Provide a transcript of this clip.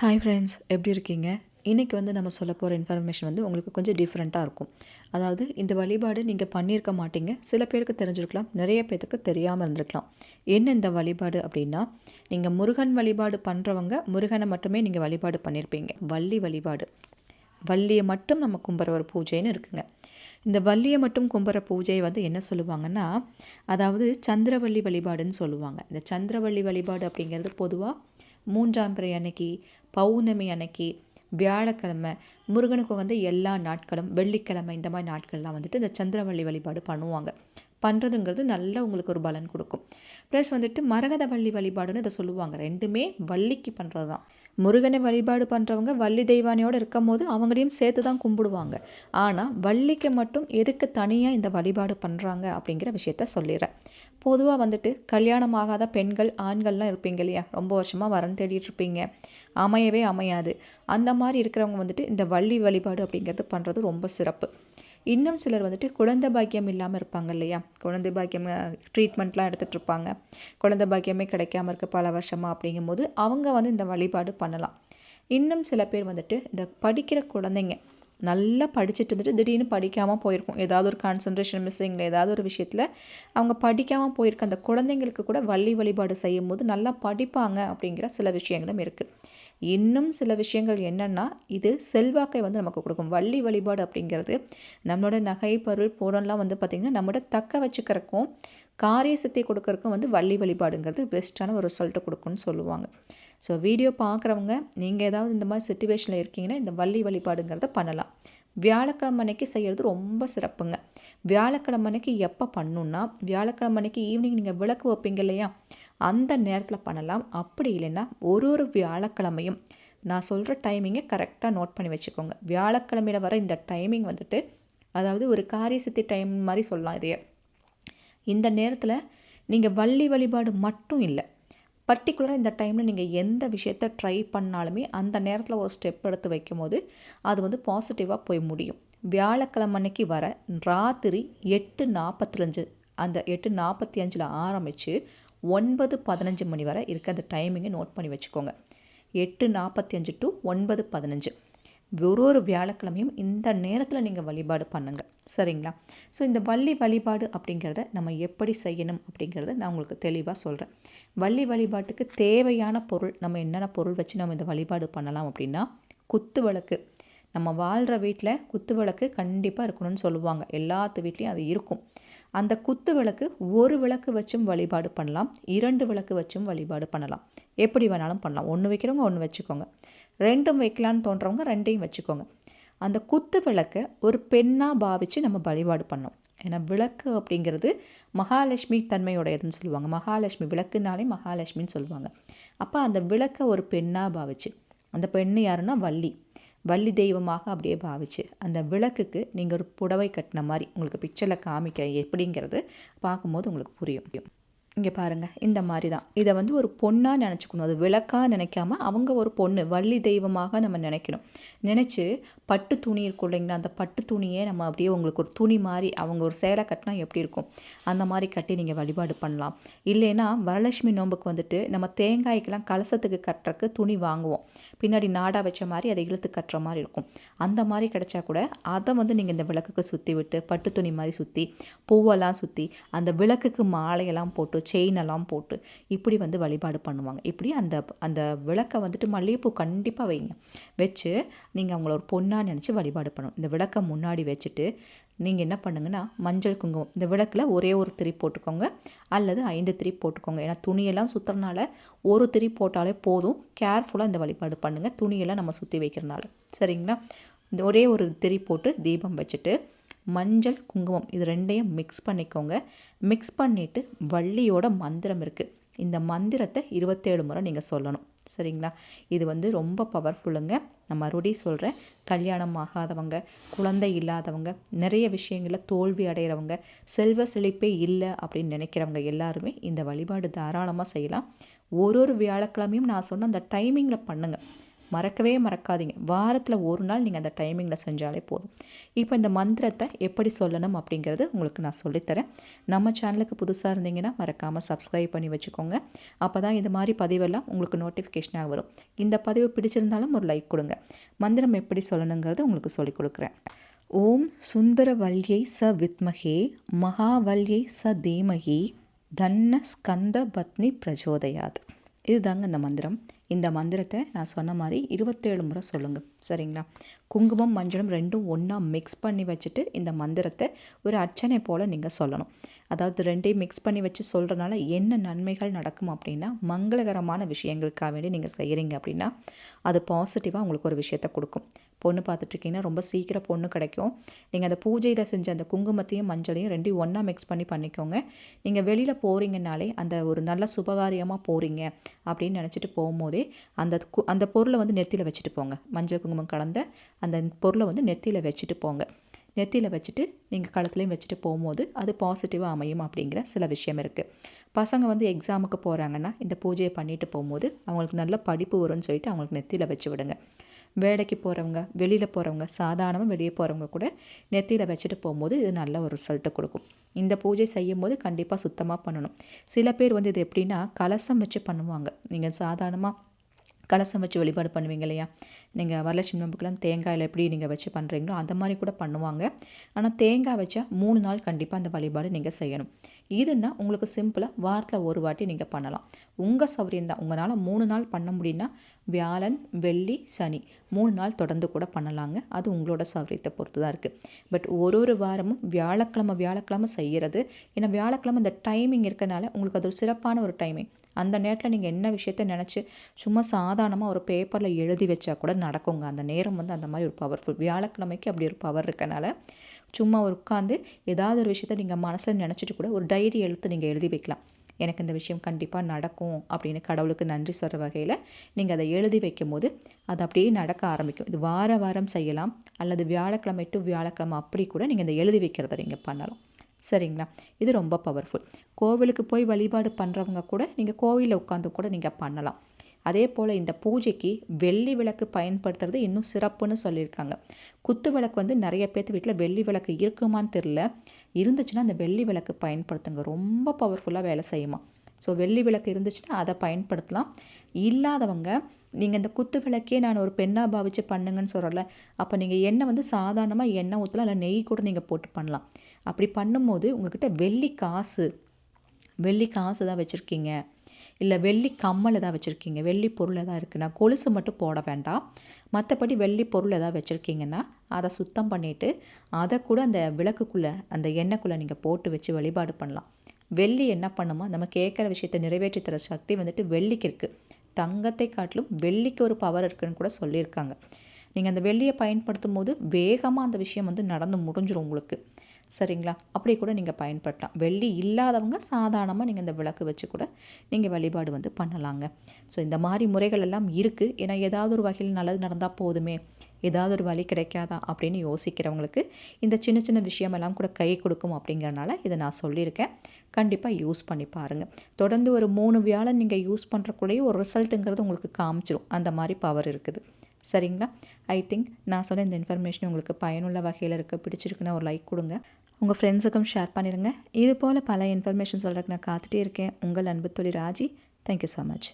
Hi friends எப்படி இருக்கீங்க? இன்றைக்கி வந்து நம்ம சொல்ல போகிற இன்ஃபர்மேஷன் வந்து உங்களுக்கு கொஞ்சம் டிஃப்ரெண்ட்டாக இருக்கும். அதாவது இந்த வழிபாடு நீங்கள் பண்ணியிருக்க மாட்டீங்க. சில பேருக்கு தெரிஞ்சிருக்கலாம் நிறைய பேருக்கு தெரியாமல் இருந்திருக்கலாம். என்ன இந்த வழிபாடு அப்படின்னா நீங்கள் முருகன் வழிபாடு பண்ணுறவங்க முருகனை மட்டுமே நீங்கள் வழிபாடு பண்ணியிருப்பீங்க வள்ளி வழிபாடு. வள்ளியை மட்டும் நம்ம கும்புற ஒரு பூஜைன்னு இருக்குங்க. இந்த வள்ளியை மட்டும் கும்புற பூஜையை வந்து என்ன சொல்லுவாங்கன்னா அதாவது சந்திரவள்ளி வழிபாடுன்னு சொல்லுவாங்க. இந்த சந்திரவள்ளி வழிபாடு அப்படிங்கிறது பொதுவாக மூன்றாம் பிறை அன்னைக்கு பௌர்ணமி அன்னைக்கு வியாழக்கிழமை முருகனுக்கு வந்து எல்லா நாட்களும் வெள்ளிக்கிழமை இந்த மாதிரி நாட்கள்லாம் வந்துட்டு இந்த சந்திரவள்ளி வழிபாடு பண்ணுவாங்க. பண்ணுறதுங்கிறது நல்லா உங்களுக்கு ஒரு பலன் கொடுக்கும். ப்ளஸ் வந்துட்டு மரகத வள்ளி வழிபாடுன்னு இதை சொல்லுவாங்க. ரெண்டுமே வள்ளிக்கு பண்ணுறது தான் முருகனை வழிபாடு பண்ணுறவங்க வள்ளி தெய்வானியோடு இருக்கும் போது அவங்களையும் சேர்த்து தான் கும்பிடுவாங்க. ஆனால் வள்ளிக்கு மட்டும் எதுக்கு தனியாக இந்த வழிபாடு பண்ணுறாங்க அப்படிங்கிற விஷயத்த சொல்லிடுறேன். பொதுவாக வந்துட்டு கல்யாணம் ஆகாத பெண்கள் ஆண்கள்லாம் இருப்பீங்க இல்லையா? ரொம்ப வருஷமாக வரன் தேடிட்டு இருப்பீங்க. அமையவே அமையாது. அந்த மாதிரி இருக்கிறவங்க வந்துட்டு இந்த வள்ளி வழிபாடு அப்படிங்கிறது பண்ணுறது ரொம்ப சிறப்பு. இன்னும் சிலர் வந்துட்டு குழந்தை பாக்கியம் இல்லாமல் இருப்பாங்க இல்லையா? குழந்தை பாக்கியம் ட்ரீட்மெண்ட்லாம் எடுத்துகிட்டு இருப்பாங்க. குழந்தை பாக்கியமே கிடைக்காம இருக்க பல வருஷமாக அப்படிங்கும்போது அவங்க வந்து இந்த வழிபாடு பண்ணலாம். இன்னும் சில பேர் வந்துட்டு இந்த படிக்கிற குழந்தைங்க நல்லா படிச்சுட்டு இருந்துட்டு திடீர்னு படிக்காமல் போயிருக்கும். ஏதாவது ஒரு கான்சன்ட்ரேஷன் மிஸ்ஸிங்கில் ஏதாவது ஒரு விஷயத்தில் அவங்க படிக்காமல் போயிருக்க அந்த குழந்தைங்களுக்கு கூட வள்ளி வழிபாடு செய்யும் போது நல்லா படிப்பாங்க அப்படிங்கிற சில விஷயங்களும் இருக்குது இன்னும் சில விஷயங்கள் என்னென்னா இது செல்வாக்கை வந்து நமக்கு கொடுக்கும். வள்ளி வழிபாடு அப்படிங்கிறது நம்மளோட நகை பொருள் பொருள்லாம் வந்து பார்த்திங்கன்னா நம்மளோட தக்க வச்சுக்கிறக்கும் காரிய சித்தி கொடுக்கறக்கும் வந்து வள்ளி வழிபாடுங்கிறது பெஸ்ட்டான ஒரு ரிசல்ட்டை கொடுக்கும்னு சொல்லுவாங்க. ஸோ வீடியோ பார்க்குறவங்க நீங்கள் ஏதாவது இந்த மாதிரி சுச்சுவேஷனில் இருக்கீங்கன்னா இந்த வள்ளி வழிபாடுங்கிறத பண்ணலாம். வியாழக்கிழமை அன்னைக்கு செய்கிறது ரொம்ப சிறப்புங்க. வியாழக்கிழமை அன்னைக்கு எப்போ பண்ணணுன்னா வியாழக்கிழமை அன்னைக்கு ஈவினிங் நீங்கள் விளக்கு வைப்பீங்க இல்லையா? அந்த நேரத்தில் பண்ணலாம். அப்படி இல்லைன்னா ஒரு ஒரு வியாழக்கிழமையும் நான் சொல்கிற டைமிங்கை கரெக்டாக நோட் பண்ணி வச்சுக்கோங்க. வியாழக்கிழமையில் வர இந்த டைமிங் வந்துட்டு அதாவது ஒரு காரிய சித்தி டைம் மாதிரி சொல்லலாம் இதையே. இந்த நேரத்தில் நீங்கள் வள்ளி வழிபாடு மட்டும் இல்லை பர்டிகுலராக இந்த டைமில் நீங்கள் எந்த விஷயத்த ட்ரை பண்ணாலுமே அந்த நேரத்தில் ஒரு ஸ்டெப் எடுத்து வைக்கும் போது அது வந்து பாசிட்டிவாக போய் முடியும். வியாழக்கிழமை அன்னைக்கு வர ராத்திரி எட்டு நாற்பத்தஞ்சு அந்த எட்டு நாற்பத்தி அஞ்சில் ஆரம்பித்து ஒன்பது பதினஞ்சு மணி வரை இருக்க அந்த டைமிங்கை நோட் பண்ணி வச்சுக்கோங்க. எட்டு நாற்பத்தி அஞ்சு டு ஒன்பது பதினஞ்சு. ஒரு ஒரு வியாழக்கிழமையும் இந்த நேரத்தில் நீங்கள் வழிபாடு பண்ணுங்கள் சரிங்களா? ஸோ இந்த வள்ளி வழிபாடு அப்படிங்கிறத நம்ம எப்படி செய்யணும் அப்படிங்கிறத நான் உங்களுக்கு தெளிவாக சொல்கிறேன் வள்ளி வழிபாட்டுக்கு தேவையான பொருள் நம்ம என்னென்ன பொருள் வச்சு நம்ம இந்த வழிபாடு பண்ணலாம் அப்படின்னா குத்து விளக்கு. நம்ம வாழ்கிற வீட்டில் குத்து விளக்கு கண்டிப்பாக இருக்கணும்னு சொல்லுவாங்க. எல்லாத்து வீட்லேயும் அது இருக்கும். அந்த குத்து விளக்கு ஒரு விளக்கு வச்சும் வழிபாடு பண்ணலாம் இரண்டு விளக்கு வச்சும் வழிபாடு பண்ணலாம். எப்படி வேணாலும் பண்ணலாம். ஒன்று வைக்கிறவங்க ஒன்று வச்சுக்கோங்க. ரெண்டும் வைக்கலான்னு தோன்றவங்க ரெண்டையும் வச்சுக்கோங்க. அந்த குத்து விளக்கை ஒரு பெண்ணாக பாவித்து நம்ம வழிபாடு பண்ணோம் ஏன்னா விளக்கு அப்படிங்கிறது மகாலட்சுமி தன்மையுடையதுன்னு சொல்லுவாங்க. மகாலட்சுமி விளக்குனாலே மகாலட்சுமின்னு சொல்லுவாங்க. அப்போ அந்த விளக்கை ஒரு பெண்ணாக பாவிச்சு அந்த பெண்ணு யாருன்னா வள்ளி. வள்ளி தெய்வமாக அப்படியே பாவிச்சு அந்த விளக்குக்கு நீங்கள் ஒரு புடவை கட்டின மாதிரி உங்களுக்கு பிக்சரில் காமிக்கிறேன் எப்படிங்கிறது பார்க்கும்போது உங்களுக்கு புரியும். இங்கே பாருங்கள் இந்த மாதிரி தான் இதை வந்து ஒரு பொண்ணாக நினச்சிக்கணும். அது விளக்காக நினைக்காம அவங்க ஒரு பொண்ணு வள்ளி தெய்வமாக நம்ம நினைக்கணும். நினச்சி பட்டு துணி இருக்கும் இல்லைங்களா? அந்த பட்டு துணியே நம்ம அப்படியே உங்களுக்கு ஒரு துணி மாதிரி அவங்க ஒரு சேலை கட்டினா எப்படி இருக்கும்? அந்த மாதிரி கட்டி நீங்கள் வழிபாடு பண்ணலாம். இல்லைன்னா வரலட்சுமி நோம்புக்கு வந்துட்டு நம்ம தேங்காய்க்கெல்லாம் கலசத்துக்கு கட்டுறக்கு துணி வாங்குவோம். பின்னாடி நாடாக வச்ச மாதிரி அதை இழுத்து கட்டுற மாதிரி இருக்கும். அந்த மாதிரி கிடைச்சா கூட அதை வந்து நீங்கள் இந்த விளக்குக்கு சுற்றி விட்டு பட்டு துணி மாதிரி சுற்றி பூவெல்லாம் சுற்றி அந்த விளக்குக்கு மாலையெல்லாம் போட்டு செயினெல்லாம் போட்டு இப்படி வந்து வழிபாடு பண்ணுவாங்க. இப்படி அந்த அந்த விளக்கை வந்துட்டு மல்லிகைப்பூ கண்டிப்பாக வைங்க. வச்சு நீங்கள் அவங்கள ஒரு பொண்ணாக நினச்சி வழிபாடு பண்ணணும். இந்த விளக்கை முன்னாடி வச்சுட்டு நீங்கள் என்ன பண்ணுங்கன்னா மஞ்சள் குங்குமம் இந்த விளக்கில் ஒரே ஒரு திரி போட்டுக்கோங்க. அல்லது ஐந்து திரி போட்டுக்கோங்க. ஏன்னா துணியெல்லாம் சுற்றுறனால ஒரு திரி போட்டாலே போதும். கேர்ஃபுல்லாக இந்த வழிபாடு பண்ணுங்கள் துணியெல்லாம் நம்ம சுற்றி வைக்கிறனால. சரிங்களா? இந்த ஒரே ஒரு திரி போட்டு தீபம் வச்சுட்டு மஞ்சள் குங்குமம் இது ரெண்டையும் மிக்ஸ் பண்ணிக்கோங்க. மிக்ஸ் பண்ணிவிட்டு வள்ளியோட மந்திரம் இருக்குது இந்த மந்திரத்தை இருபத்தேழு முறை நீங்கள் சொல்லணும். சரிங்களா? இது வந்து ரொம்ப பவர்ஃபுல்லுங்க நான் மறுபடியும் சொல்கிறேன் கல்யாணம் ஆகாதவங்க குழந்தை இல்லாதவங்க நிறைய விஷயங்களில் தோல்வி அடைகிறவங்க செல்வ செழிப்பே இல்லை அப்படின்னு நினைக்கிறவங்க எல்லாருமே இந்த வழிபாடு தாராளமாக செய்யலாம். ஒரு ஒரு வியாழக்கிழமையும் நான் சொன்ன அந்த டைமிங்கில் பண்ணுங்கள் மறக்கவே மறக்காதீங்க. வாரத்தில் ஒரு நாள் நீங்கள் அந்த டைமிங்கில் செஞ்சாலே போதும். இப்போ இந்த மந்திரத்தை எப்படி சொல்லணும் அப்படிங்கிறது உங்களுக்கு நான் சொல்லித்தரேன். நம்ம சேனலுக்கு புதுசாக இருந்தீங்கன்னா மறக்காமல் சப்ஸ்கிரைப் பண்ணி வச்சுக்கோங்க. அப்போ தான் இந்த மாதிரி பதிவெல்லாம் உங்களுக்கு நோட்டிஃபிகேஷனாக வரும். இந்த பதிவு பிடிச்சிருந்தாலும் ஒரு லைக் கொடுங்க. மந்திரம் எப்படி சொல்லணுங்கிறது உங்களுக்கு சொல்லிக் கொடுக்குறேன். ஓம் சுந்தரவல்யை ச வித்மகே மகாவல்யை ச தீமகி தன்ன ஸ்கந்த பத்னி பிரஜோதயாத் இதுதாங்க இந்த மந்திரம். இந்த மந்திரத்தை நான் சொன்ன மாதிரி இருபத்தேழு முறை சொல்லுங்கள் சரிங்களா? குங்குமம் மஞ்சளும் ரெண்டும் ஒன்றா மிக்ஸ் பண்ணி வச்சுட்டு இந்த மந்திரத்தை ஒரு அர்ச்சனை போல் நீங்கள் சொல்லணும். அதாவது ரெண்டையும் மிக்ஸ் பண்ணி வச்சு சொல்கிறனால என்ன நன்மைகள் நடக்கும் அப்படின்னா மங்களகரமான விஷயங்களுக்காக வேண்டி நீங்கள் செய்கிறீங்க அப்படின்னா அது பாசிட்டிவாக உங்களுக்கு ஒரு விஷயத்தை கொடுக்கும். பொண்ணு பார்த்துட்ருக்கீங்கன்னா ரொம்ப சீக்கிரம் பொண்ணு கிடைக்கும். நீங்கள் அந்த பூஜையில் செஞ்ச அந்த குங்குமத்தையும் மஞ்சளையும் ரெண்டையும் ஒன்றா மிக்ஸ் பண்ணி பண்ணிக்கோங்க. நீங்கள் வெளியில் போகிறீங்கனாலே அந்த ஒரு நல்ல சுபகாரியமாக போகிறீங்க அப்படின்னு நினச்சிட்டு போகும்போதே அந்த கு அந்த பொருளை வந்து நெத்தியில் வச்சுட்டு போங்க. மஞ்சள் குங்குமம் கலந்த அந்த பொருளை வந்து நெத்தியில் வச்சுட்டு போங்க. நெத்தியில் வச்சுட்டு நீங்கள் களத்துலேயும் வச்சுட்டு போகும்போது அது பாசிட்டிவாக அமையும் அப்படிங்கிற சில விஷயம் இருக்குது பசங்க வந்து எக்ஸாமுக்கு போகிறாங்கன்னா இந்த பூஜையை பண்ணிட்டு போகும்போது அவங்களுக்கு நல்ல படிப்பு வரும்னு சொல்லிட்டு அவங்களுக்கு நெத்தியில் வச்சு விடுங்க. வேலைக்கு போகிறவங்க வெளியில் போகிறவங்க சாதாரணமாக வெளியே போகிறவங்க கூட நெத்தியில் வச்சுட்டு போகும்போது இது நல்ல ஒரு ரிசல்ட்டு கொடுக்கும். இந்த பூஜை செய்யும் போது கண்டிப்பாக சுத்தமாக பண்ணணும். சில பேர் வந்து இது எப்படின்னா கலசம் வச்சு பண்ணுவாங்க. நீங்கள் சாதாரணமாக கலசம் வச்சு வழிபாடு பண்ணுவீங்க இல்லையா? நீங்கள் வரலட்சுமி நோம்புக்கெல்லாம் தேங்காயில் எப்படி நீங்கள் வச்சு பண்ணுறீங்களோ அந்த மாதிரி கூட பண்ணுவாங்க. ஆனால் தேங்காய் வச்சா மூணு நாள் கண்டிப்பாக அந்த வழிபாடு நீங்கள் செய்யணும். இதுன்னா உங்களுக்கு சிம்பிளாக வாரத்தில் ஒரு வாட்டி நீங்கள் பண்ணலாம். உங்கள் சௌரியம் தான். உங்களால் மூணு நாள் பண்ண முடியும்னா வியாழன் வெள்ளி சனி மூணு நாள் தொடர்ந்து கூட பண்ணலாங்க. அது உங்களோட சௌரியத்தை பொறுத்து தான் இருக்குது பட் ஒரு ஒரு வாரமும் வியாழக்கிழமை வியாழக்கிழமை செய்கிறது ஏன்னா வியாழக்கிழமை அந்த டைமிங் இருக்கனால உங்களுக்கு அது ஒரு சிறப்பான ஒரு டைமிங் அந்த நேரத்தில் நீங்கள் என்ன விஷயத்த நினச்சி சும்மா சாதாரணமாக ஒரு பேப்பரில் எழுதி வச்சா கூட நடக்குங்க. அந்த நேரம் வந்து அந்த மாதிரி ஒரு பவர்ஃபுல் வியாழக்கிழமைக்கு அப்படி ஒரு பவர் இருக்கனால சும்மா உட்காந்து ஏதாவது ஒரு விஷயத்த நீங்கள் மனசில் நினச்சிட்டு கூட ஒரு டைரி எழுத்து நீங்கள் எழுதி வைக்கலாம். எனக்கு இந்த விஷயம் கண்டிப்பாக நடக்கும் அப்படின்னு கடவுளுக்கு நன்றி சொல்கிற வகையில் நீங்கள் அதை எழுதி வைக்கும் போது அது அப்படியே நடக்க ஆரம்பிக்கும். இது வார வாரம் செய்யலாம். அல்லது வியாழக்கிழமை டு வியாழக்கிழமை அப்படி கூட நீங்கள் இந்த எழுதி வைக்கிறத நீங்கள் பண்ணலாம். சரிங்களா? இது ரொம்ப பவர்ஃபுல் கோவிலுக்கு போய் வழிபாடு பண்ணுறவங்க கூட நீங்கள் கோவிலில் உட்காந்து கூட நீங்கள் பண்ணலாம். அதே போல் இந்த பூஜைக்கு வெள்ளி விளக்கு பயன்படுத்துறது இன்னும் சிறப்புன்னு சொல்லியிருக்காங்க. குத்து விளக்கு வந்து நிறைய பேர்த்து வீட்டில் வெள்ளி விளக்கு இருக்குமான்னு தெரில இருந்துச்சுன்னா அந்த வெள்ளி விளக்கு பயன்படுத்துங்க. ரொம்ப பவர்ஃபுல்லாக வேலை செய்யுமா. ஸோ வெள்ளி விளக்கு இருந்துச்சுன்னா அதை பயன்படுத்தலாம். இல்லாதவங்க நீங்கள் இந்த குத்து விளக்கே நான் ஒரு பெண்ணாக பாவிச்சு பண்ணுங்கன்னு சொல்கிறல அப்போ நீங்கள் எண்ணெய் வந்து சாதாரணமாக எண்ணெய் ஊற்றலாம் இல்லை நெய் கூட நீங்கள் போட்டு பண்ணலாம். அப்படி பண்ணும்போது உங்கள்கிட்ட வெள்ளி காசு வெள்ளி காசு தான் வச்சுருக்கீங்க. இல்லை வெள்ளி கம்மல் எதாவது வச்சுருக்கீங்க வெள்ளி பொருள் எதாவது இருக்குன்னா கொலுசு மட்டும் போட வேண்டாம். மற்றபடி வெள்ளி பொருள் எதாவது வச்சுருக்கீங்கன்னா அதை சுத்தம் பண்ணிவிட்டு அதை கூட அந்த விளக்குக்குள்ளே அந்த எண்ணெய்க்குள்ளே நீங்கள் போட்டு வச்சு வழிபாடு பண்ணலாம். வெள்ளி என்ன பண்ணுமோ நம்ம கேட்குற விஷயத்தை நிறைவேற்றி தர சக்தி வந்துட்டு வெள்ளிக்கு இருக்குது தங்கத்தை காட்டிலும் வெள்ளிக்கு ஒரு பவர் இருக்குன்னு கூட சொல்லியிருக்காங்க. நீங்கள் அந்த வெள்ளியை பயன்படுத்தும் போது வேகமாக அந்த விஷயம் வந்து நடந்து முடிஞ்சிடும் உங்களுக்கு. சரிங்களா? அப்படி கூட நீங்கள் பயன்படுத்தலாம். வெள்ளி இல்லாதவங்க சாதாரணமாக நீங்கள் இந்த விளக்கு வச்சு கூட நீங்கள் வழிபாடு வந்து பண்ணலாங்க. ஸோ இந்த மாதிரி முறைகள் எல்லாம் இருக்குது ஏன்னா ஏதாவது ஒரு வகையில் நல்லது நடந்தால் போதுமே. ஏதாவது ஒரு வழி கிடைக்காதா அப்படின்னு யோசிக்கிறவங்களுக்கு இந்த சின்ன சின்ன விஷயமெல்லாம் கூட கை கொடுக்கும் அப்படிங்கிறனால இதை நான் சொல்லியிருக்கேன். கண்டிப்பாக யூஸ் பண்ணி பாருங்கள் தொடர்ந்து ஒரு மூணு வியாழன் நீங்கள் யூஸ் பண்ணுறக்குள்ளேயே ஒரு ரிசல்ட்டுங்கிறது உங்களுக்கு காமிச்சிடும் அந்த மாதிரி பவர் இருக்குது. சரிங்களா? ஐ திங்க் நான் சொன்ன இந்த இன்ஃபர்மேஷன் உங்களுக்கு பயனுள்ள வகையில் இருக்க. பிடிச்சிருக்குன்னா ஒரு லைக் கொடுங்க. உங்கள் ஃப்ரெண்ட்ஸுக்கும் ஷேர் பண்ணிடுங்க இது போல் பல இன்ஃபர்மேஷன் சொல்கிறதுக்கு நான் காத்துட்டே இருக்கேன். உங்கள் அன்பு தொழில் ராஜி. Thank you so much